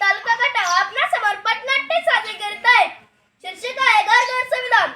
तालुका गटा आपल्या समर्पण नाट्य सादर करीत आहे शीर्षक आहे घर संविधान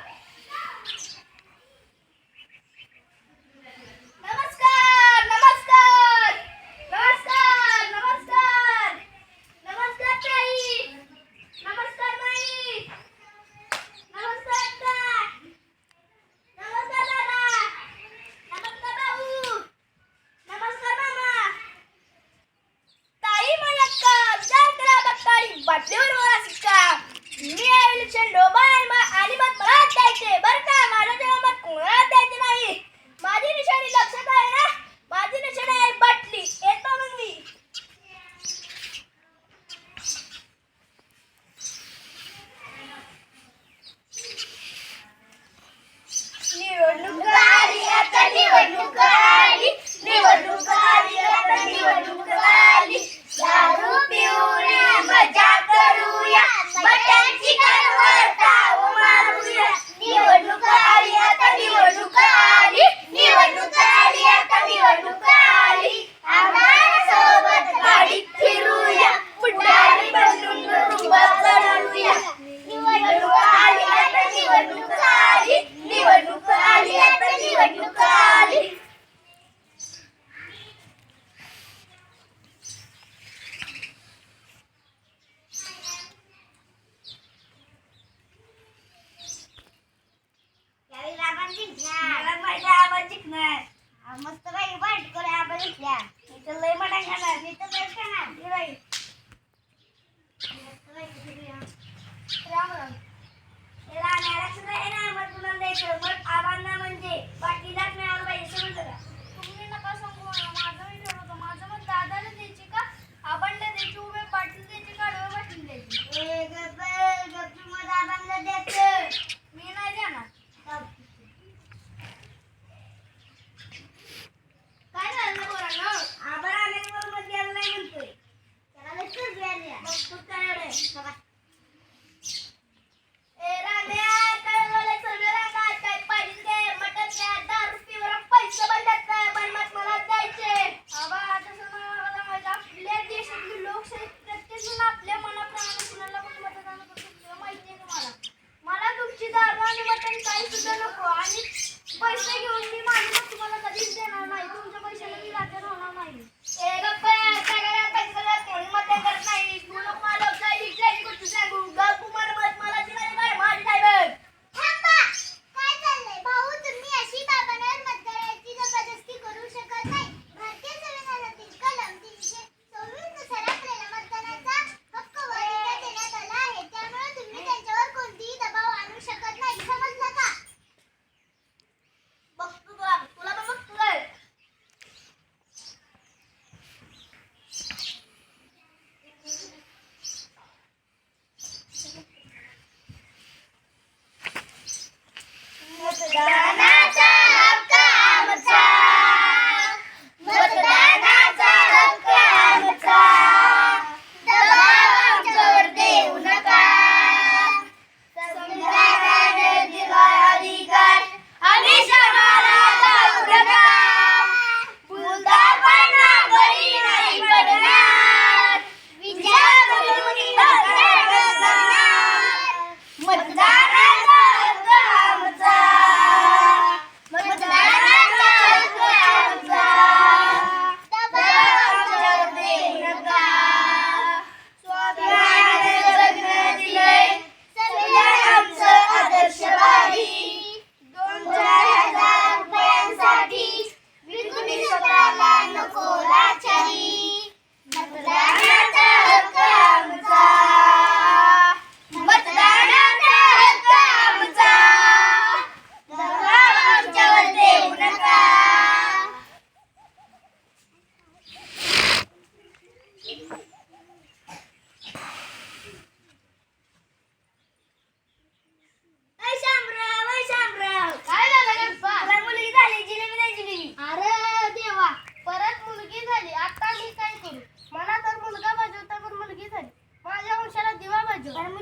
Para mo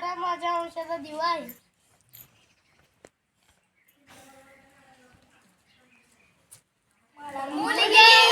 ફરામાં જવું છે તો દિવાળી મૂલી ગઈ